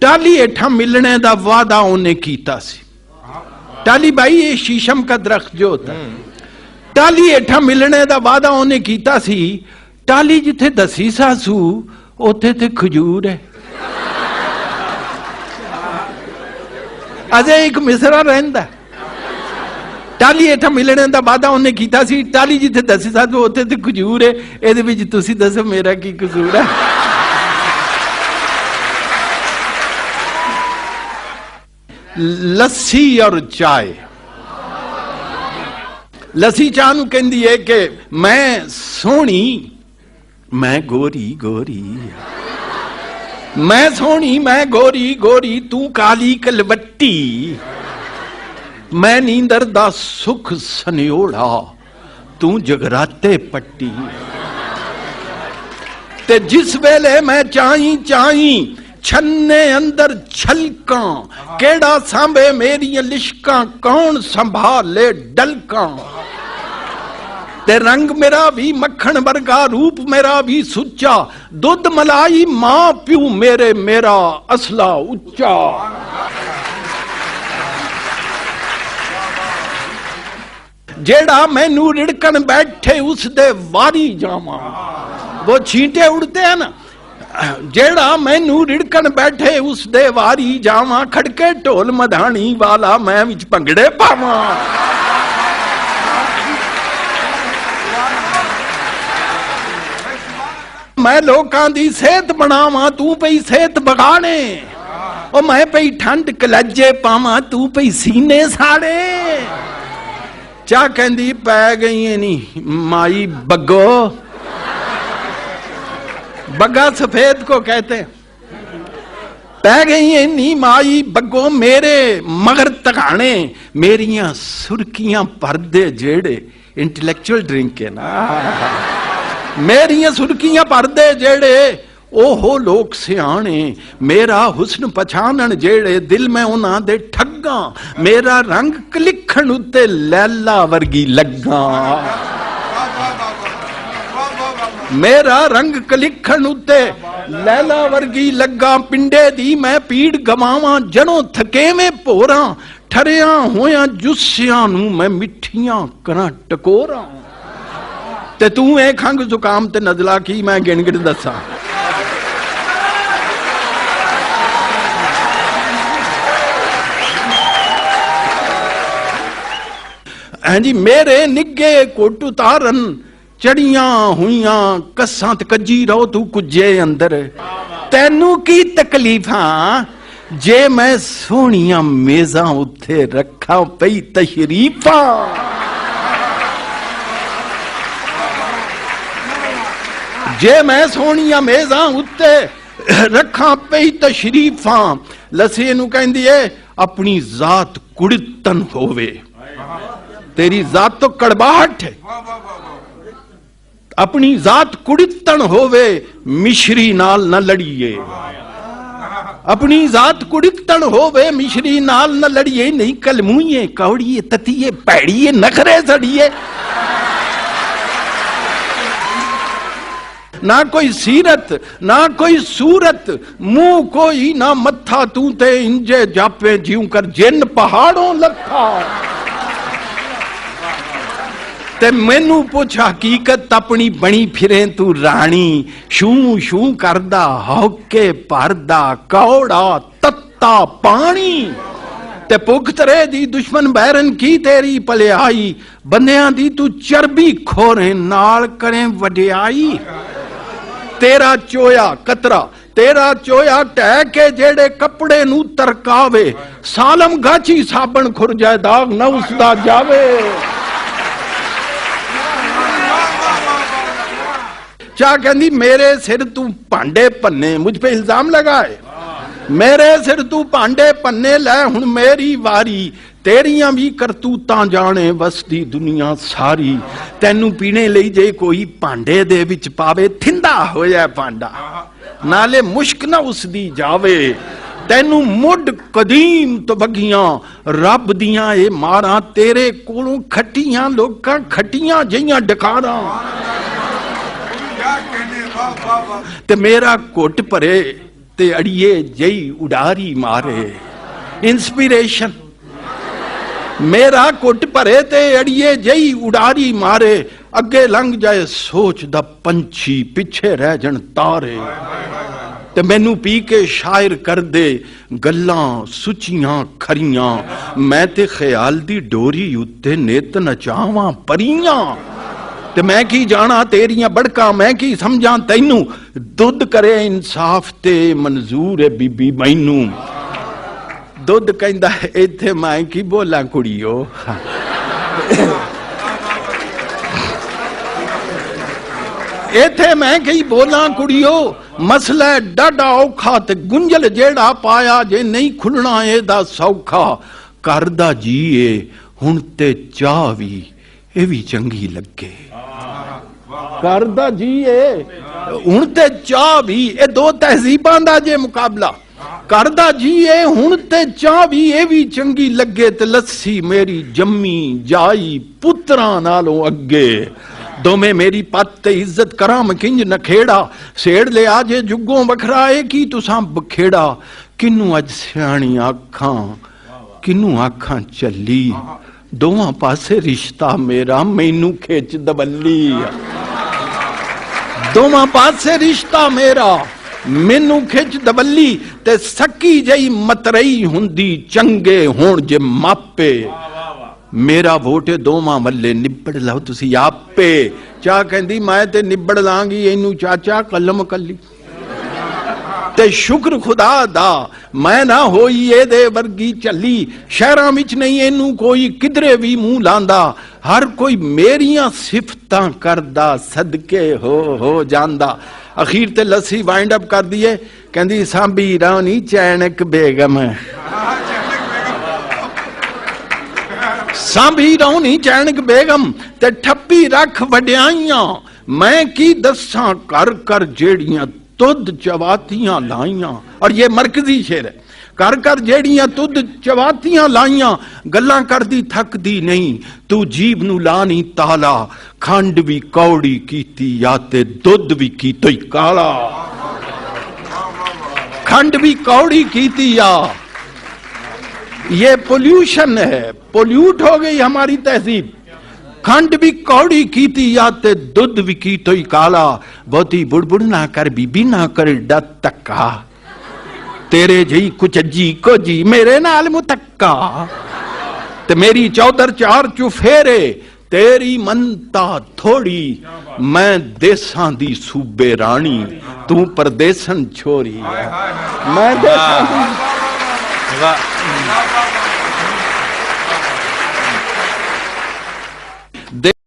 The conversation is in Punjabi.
ਟਾਲੀ ਹੇਠਾਂ ਮਿਲਣੇ ਦਾ ਵਾਅਦਾ ਉਹਨੇ ਕੀਤਾ ਸੀ। ਟਾਲੀ ਭਾਈ ਇਹ ਸ਼ੀਸ਼ਮ ਦਾ ਦਰਖਤ ਜੋ ਹੁੰਦਾ। ਟਾਲੀ ਹੇਠਾਂ ਮਿਲਣੇ ਦਾ ਵਾਅਦਾ ਉਹਨੇ ਕੀਤਾ ਸੀ। ਟਾਲੀ ਜਿੱਥੇ ਦਸੀ ਸਾਸੂ ਉੱਥੇ ਤੇ ਖਜੂਰ ਹੈ। ਅਜੇ ਇੱਕ ਮਿਸਰਾ ਰਹਿੰਦਾ। ਟਾਲੀ ਹੇਠਾਂ ਮਿਲਣੇ ਦਾ ਵਾਅਦਾ ਉਹਨੇ ਕੀਤਾ ਸੀ। ਟਾਲੀ ਜਿੱਥੇ ਦਸੀ ਸਾਸੂ ਉੱਥੇ ਤੇ ਖਜੂਰ ਹੈ। ਇਹਦੇ ਵਿੱਚ ਤੁਸੀਂ ਦੱਸੋ ਮੇਰਾ ਕੀ ਕਸੂਰ ਹੈ। ਲੱਸੀ ਔਰ ਚਾਏ। ਲੱਸੀ ਚਾਹ ਨੂੰ ਕਹਿੰਦੀ ਹੈ ਕਿ ਮੈਂ ਸੋਹਣੀ, ਮੈਂ ਗੋਰੀ ਗੋਰੀ। ਮੈਂ ਸੋਹਣੀ, ਮੈਂ ਗੋਰੀ ਗੋਰੀ, ਤੂੰ ਕਾਲੀ ਕਲਵੱਟੀ। ਮੈਂ ਨੀਂਦਰ ਦਾ ਸੁਖ ਸਨਿਓੜਾ, ਤੂੰ ਜਗਰਾਤੇ ਪੱਟੀ। ਤੇ ਜਿਸ ਵੇਲੇ ਮੈਂ ਚਾਹੀ ਚਾਹੀ ਛੰਨੇ ਅੰਦਰ ਛਲਕਾਂ, ਕਿਹੜਾ ਸਾਂਭੇ ਮੇਰੀਆਂ ਲਿਸ਼ਕਾਂ, ਕੌਣ ਸੰਭਾਲੇ ਡਲਕਾਂ? ਤੇ ਰੰਗ ਮੇਰਾ ਵੀ ਮੱਖਣ ਵਰਗਾ, ਰੂਪ ਮੇਰਾ ਵੀ ਸੁੱਚਾ, ਦੁੱਧ ਮਲਾਈ ਮਾਂ ਪਿਓ ਮੇਰੇ, ਮੇਰਾ ਅਸਲਾ ਉੱਚਾ। ਜਿਹੜਾ ਮੈਨੂੰ ਰਿੜਕਣ ਬੈਠੇ ਉਸ ਦੇ ਵਾਰੀ ਜਾਵਾਂ। ਉਹ ਛੀਂਟੇ ਉੜਦੇ ਹਨ ਜਿਹੜਾ ਮੈਨੂੰ ਰਿੜਕਣ ਬੈਠੇ, ਉਸ ਦੇ ਵਾਰੀ ਜਾਵਾਂ। ਖੜਕੇ ਢੋਲ ਮਧਾਣੀ ਵਾਲਾ ਮੈਂ ਵਿੱਚ ਭੰਗੜੇ ਪਾਵਾਂ। ਮੈਂ ਲੋਕਾਂ ਦੀ ਸਿਹਤ ਬਣਾਵਾਂ, ਤੂੰ ਪਈ ਸਿਹਤ ਬਗਾਣੇ ਉਹ ਮੈਂ ਪਈ ਠੰਡ ਕਲੱਜੇ ਪਾਵਾਂ, ਤੂੰ ਪਈ ਸੀਨੇ ਸਾੜੇ। ਚਾ ਕਹਿੰਦੀ, ਪੈ ਗਈ ਨਹੀਂ ਮਾਈ ਬੱਗੋ। ਬੱਗਾ ਸਫੇਦ ਕੋ ਕਹਤੇ। ਪੈ ਗਈ ਇੰਨੀ ਮਾਈ, ਬੱਗੋ ਮੇਰੇ ਮਗਰ ਤਕਾਣੇ ਮੇਰੀਆਂ ਸੁਰਕੀਆਂ ਪਰਦੇ ਜਿਹੜੇ ਇੰਟੈਲੈਕਚੁਅਲ ਡਰਿੰਕ ਹੈ ਨਾ। ਮੇਰੀਆਂ ਸੁਰਕੀਆਂ ਪਰਦੇ ਜਿਹੜੇ ਉਹ ਲੋਕ ਸਿਆਣੇ, ਮੇਰਾ ਹੁਸਨ ਪਛਾਣਨ ਜਿਹੜੇ ਦਿਲ ਮੈਂ ਉਹਨਾਂ ਦੇ ਠੱਗਾਂ, ਮੇਰਾ ਰੰਗ ਕਲਿਖਣ ਉੱਤੇ ਲੈਲਾ ਵਰਗੀ ਲੱਗਾ। ਮੇਰਾ ਰੰਗ ਕਲਿਖਣ ਉੱਤੇ ਲੈਲਾ ਵਰਗੀ ਲੱਗਾ ਪਿੰਡੇ ਦੀ ਮੈਂ ਪੀੜ ਗਵਾਵਾਂ, ਜਣੋਂ ਥਕੇਵੇਂ ਭੋਰਾਂ, ਠਰਿਆ ਹੋਇਆ ਜੁੱਸਿਆਂ ਨੂੰ ਮੈਂ ਮਿੱਠੀਆਂ ਕਰਾਂ ਟਕੋਰਾਂ। ਤੇ ਤੂੰ ਇਹ ਖੰਗ ਜ਼ੁਕਾਮ ਤੇ ਨਜ਼ਲਾ ਕੀ ਮੈਂ ਗਿਣ ਗਿਣ ਦੱਸਾਂ ਹਾਂਜੀ ਮੇਰੇ ਨਿੱਗੇ ਕੋਟ ਉਤਾਰਨ ਚੜੀਆਂ ਹੋਈਆਂ ਕੱਸਾਂ ਤੇ ਕੱਜੀ ਰਹੋ ਤੂੰ ਕੁੱਜੇ ਅੰਦਰ। ਤੈਨੂੰ ਕੀ ਤਕਲੀਫਾਂ? ਜੇ ਮੈਂ ਸੋਹਣੀਆਂ ਮੇਜ਼ਾਂ ਉੱਥੇ ਰੱਖਾਂ ਪਈ ਤਸ਼ਰੀਫਾਂ। ਜੇ ਮੈਂ ਸੋਹਣੀਆਂ ਮੇਜ਼ਾਂ ਉੱਤੇ ਰੱਖਾਂ ਪਈ ਤਸ਼ਰੀਫਾਂ, ਲਸੀ ਨੂੰ ਕਹਿੰਦੀ ਏ, ਆਪਣੀ ਜ਼ਾਤ ਕੁੜਤਨ ਹੋਵੇ। ਤੇਰੀ ਜ਼ਾਤ ਤੋਂ ਕੜਬਾਹਟ ਹੈ ਆਪਣੀ ਜ਼ਾਤ ਕੁੜਤਨ ਹੋਵੇ ਮਿਸ਼ਰੀ ਨਾਲ ਨਾ ਲੜੀਏ ਆਪਣੀ ਜ਼ਾਤ ਕੁੜਤਨ ਹੋਵੇ ਮਿਸ਼ਰੀ ਨਾਲ ਨਾ ਲੜੀਏ ਨਹੀਂ ਕਲਮੂਈਏ ਕੌੜੀਏ ਤਤੀਏ ਪੈੜੀਏ ਨਖਰੇ ਸੜੀਏ ਨਾ ਕੋਈ ਸੀਰਤ ਨਾ ਕੋਈ ਸੂਰਤ ਮੂੰਹ ਕੋਈ ਨਾ ਮੱਥਾ ਤੂੰ ਤੇ ਇੰਜੇ ਜਾਪੇ ਜਿਉ ਕਰ ਜਿੰਨ ਪਹਾੜੋਂ ਲੱਥਾ ਤੇ ਮੈਨੂੰ ਪੁੱਛ, ਹਕੀਕਤ ਆਪਣੀ ਬਣੀ ਫਿਰੇ ਤੂੰ ਰਾਣੀ। ਸ਼ੂ ਸ਼ੂ ਕਰਦਾ ਹੌਕੇ ਭਰਦਾ, ਕੌੜਾ ਤੱਤਾ ਪਾਣੀ। ਤੇ ਭੁੱਖ ਤਰੇ ਦੀ ਦੁਸ਼ਮਣ ਬੈਰਨ ਕੀ ਤੇਰੀ ਭਲਿਆਈ ਬੰਦਿਆਂ ਦੀ ਤੂੰ ਚਰਬੀ ਖੋਰੇ ਨਾਲ ਕਰੇ ਵਡਿਆਈ। ਤੇਰਾ ਚੋਇਆ ਕਤਰਾ, ਤੇਰਾ ਚੋਇਆ ਟਹਿ ਕੇ ਜਿਹੜੇ ਕੱਪੜੇ ਨੂੰ ਤਰਕਾਵੇ, ਸਾਲਮ ਗਾਚੀ ਸਾਬਣ ਖੁਰ ਜਾਏ ਨਾ ਉਸ ਦਾ ਜਾਵੇ। ਚਾਹ ਕਹਿੰਦੀ, ਮੇਰੇ ਸਿਰ ਤੂੰ ਭਾਂਡੇ ਭੰਨੇ, ਮੁਝ ਪੇ ਇਲਜ਼ਾਮ ਲਗਾਏ। ਮੇਰੇ ਸਿਰ ਤੂੰ ਭਾਂਡੇ ਭੰਨੇ, ਲੈ ਹੁਣ ਮੇਰੀ ਵਾਰੀ। ਤੇਰੀਆਂ ਵੀ ਕਰਤੂਤਾਂ ਜਾਣੇ, ਵਸਦੀ ਦੁਨੀਆ ਸਾਰੀ। ਤੈਨੂੰ ਪੀਣੇ ਲਈ ਜੇ ਕੋਈ ਭਾਂਡੇ ਦੇ ਵਿੱਚ ਪਾਵੇ, ਥਿੰਦਾ ਹੋਇਆ ਭਾਂਡਾ। ਨਾਲੇ ਮੁਸ਼ਕ ਨਾ ਉਸ ਦੀ ਜਾਵੇ। ਤੈਨੂੰ ਮੁੱਢ ਕਦੀਮ ਤੋਂ ਰੱਬ ਦੀਆਂ ਇਹ ਮਾਰਾਂ, ਤੇਰੇ ਕੋਲੋਂ ਖੱਟੀਆਂ ਲੋਕਾਂ ਖੱਟੀਆਂ ਜਈਆਂ ਡਕਾਰਾਂ ਕਿਆ ਕਹਿੰਦੇ ਵਾਹ ਵਾਹ ਵਾਹ ਤੇ ਮੇਰਾ ਘੁੱਟ ਭਰੇ ਤੇ ਅੜੀਏ ਜਈ ਉਡਾਰੀ ਮਾਰੇ। ਇਨਸਪੀਰੇਸ਼ਨ ਮੇਰਾ ਕੁੱਟ ਭਰੇ ਤੇ ਅੜੀਏ ਜਈ ਉਡਾਰੀ ਮਾਰੇ। ਅੱਗੇ ਲੰਘ ਜਾਏ ਸੋਚ ਦਾ ਪੰਛੀ, ਪਿੱਛੇ ਰਹਿ ਜਣ ਤਾਰੇ। ਤੇ ਮੈਨੂੰ ਪੀ ਕੇ ਸ਼ਾਇਰ ਕਰਦੇ ਗੱਲਾਂ ਸੁਚੀਆਂ ਖਰੀਆਂ। ਮੈਂ ਤੇ ਖਿਆਲ ਦੀ ਡੋਰੀ ਉੱਤੇ ਨੇਤ ਨਚਾਵਾਂ ਪਰੀਆਂ। ਤੇ ਮੈਂ ਕੀ ਜਾਣਾ ਤੇਰੀਆਂ ਬੜਕਾਂ? ਮੈਂ ਕੀ ਸਮਝਾਂ ਤੈਨੂੰ? ਦੁੱਧ ਕਰੇ ਇਨਸਾਫ ਤੇ ਮਨਜ਼ੂਰ ਹੈ ਬੀਬੀ ਮੈਨੂੰ। ਦੁੱਧ ਕਹਿੰਦਾ ਇੱਥੇ ਮੈਂ ਕੀ ਬੋਲਾਂ ਕੁੜੀਓ? ਇੱਥੇ ਮੈਂ ਕੀ ਬੋਲਾਂ ਕੁੜੀਓ? ਮਸਲਾ ਹੈ ਡਾਢਾ ਔਖਾ ਤੇ ਗੁੰਝਲ ਜਿਹੜਾ ਪਾਇਆ ਜੇ ਨਹੀਂ ਖੁੱਲਣਾ ਇਹਦਾ ਸੌਖਾ। ਕਰਦਾ ਜੀਏ, ਹੁਣ ਤੇ ਚਾਹ ਵੀ ਇਹ ਵੀ ਚੰਗੀ ਲੱਗੇ। ਕਰਦਾ ਜੀਏ ਹੁਣ ਤੇ ਚਾਹ ਵੀ ਇਹ ਦੋ ਤਹਿਜ਼ੀਬਾਂ ਦਾ ਜੇ ਮੁਕਾਬਲਾ। ਕਰਦਾ ਜੀਏ ਹੁਣ ਤੇ ਚਾਹ ਵੀ ਇਹ ਵੀ ਚੰਗੀ ਲੱਗੇ ਤੇ ਲੱਸੀ ਮੇਰੀ ਜੰਮੀ ਜਾਈ ਪੁੱਤਰਾਂ ਨਾਲੋਂ ਅੱਗੇ। ਦੋਵੇਂ ਮੇਰੀ ਪੱਤ ਤੇ ਇੱਜ਼ਤ ਕਰਾਂ ਮਕਿੰਜ ਨਖੇੜਾ ਸੇੜ ਲਿਆ ਜੇ ਜੁੱਗੋਂ ਵਖਰਾ ਏ ਕੀ ਤੁਸਾਂ ਬਖੇੜਾ? ਕਿਨੂੰ ਅੱਜ ਸਿਆਣੀ ਆਖਾਂ ਕਿਨੂੰ ਆਖਾਂ ਚੱਲੀ ਦੋਵਾਂ ਪਾਸੇ ਰਿਸ਼ਤਾ ਮੇਰਾ, ਮੈਨੂੰ ਖਿੱਚ ਦਬੱਲੀ ਆ। ਦੋਵਾਂ ਪਾਸੇ ਰਿਸ਼ਤਾ ਮੇਰਾ, ਮੈਨੂੰ ਖਿੱਚ ਦਬੱਲੀ ਤੇ ਸੱਕੀ ਜਈ ਮਤਰਈ ਹੁੰਦੀ, ਚੰਗੇ ਹੋਣ ਜੇ ਮਾਪੇ। ਮੇਰਾ ਵੋਟ ਦੋਵਾਂ ਮੱਲੇ ਨਿਬੜ ਲਓ, ਤੁਸੀਂ ਆਪੇ। ਚਾਹ ਕਹਿੰਦੀ, ਮੈਂ ਤੇ ਨਿਬੜ ਲਾਂਗੀ, ਇਹਨੂੰ ਚਾਚਾ ਕਲਮ ਕੱਲੀ। ਤੇ ਸ਼ੁਕਰ ਖੁਦਾ ਦਾ, ਮੈਂ ਨਾ ਹੋਈ ਇਹਦੇ ਵਰਗੀ ਚੱਲੀ ਸ਼ਹਿਰਾਂ ਵਿੱਚ ਨਹੀਂ, ਇਹਨੂੰ ਕੋਈ ਕਿਧਰੇ ਵੀ ਮੂੰਹ ਲਾਂਦਾ। ਹਰ ਕੋਈ ਮੇਰੀਆਂ ਸਿਫਤਾਂ ਕਰਦਾ, ਸਦਕੇ ਹੋ ਹੋ ਜਾਂਦਾ। ਅਖੀਰ ਤੇ ਲੱਸੀ ਵਾਈਂਡ ਅਪ ਕਰ ਦਈਏ ਕਹਿੰਦੀ, ਸਾਂਭੀ ਰਾਣੀ ਚੈਨਕ ਬੇਗਮ। ਸਾਂਭੀ ਰੌਣੀ ਚੈਨਕ ਬੇਗਮ ਤੇ ਠੱਪੀ ਰੱਖ ਵਡਿਆਈਆਂ। ਮੈਂ ਕੀ ਦੱਸਾਂ ਕਰ ਕਰ ਜਿਹੜੀਆਂ ਤੁਧ ਚਵਾਤੀਆਂ ਲਾਈਆਂ ਔਰ ਇਹ ਮਰਕਜ਼ੀ ਸ਼ੇਰ ਹੈ ਕਰ ਕਰ ਜਿਹੜੀਆਂ ਤੁਧ ਚਵਾਤੀਆਂ ਲਾਈਆਂ ਗੱਲਾਂ ਕਰਦੀ ਥੱਕਦੀ ਨਹੀਂ ਤੂੰ ਜੀਬ ਨੂੰ ਲਾ ਨਹੀਂ ਤਾਲਾ ਖੰਡ ਵੀ ਕੌੜੀ ਕੀਤੀ ਜਾਂ ਤੇ ਦੁੱਧ ਵੀ ਕੀਤੀ ਕਾਲਾ ਖੰਡ ਵੀ ਕੌੜੀ ਕੀਤੀ ਆ ये पोल्यूशन है पोल्यूट हो गई हमारी तहजीब ਖੰਡ ਵੀ ਕੌੜੀ ਕੀਤੀ ਆ ਤੇ ਦੁੱਧ ਵੀ ਕੀਤੋਈ ਕਾਲਾ। ਬਹੁਤੀ ਬੁੜਬੁੜ ਨਾ ਕਰ, ਬੀਬੀ ਨਾ ਕਰ, ਡੱਤ ਤੱਕਾ ਤੇਰੇ ਜਈ ਕੁਚੱਜੀ ਕੋਜੀ, ਮੇਰੇ ਨਾਲ ਮੁਤੱਕਾ। ਤੇ ਮੇਰੀ ਚੌਧਰ ਚਾਰ ਚੁਫੇਰੇ ਤੇਰੀ ਮੰਤਾ ਥੋੜੀ। ਮੈਂ ਦੇਸਾਂ ਦੀ ਸੂਬੇ ਰਾਣੀ, ਤੂੰ ਪਰਦੇਸਨ ਛੋਰੀ। ਮੈਂ ਦੇਸਾਂ ਦੀ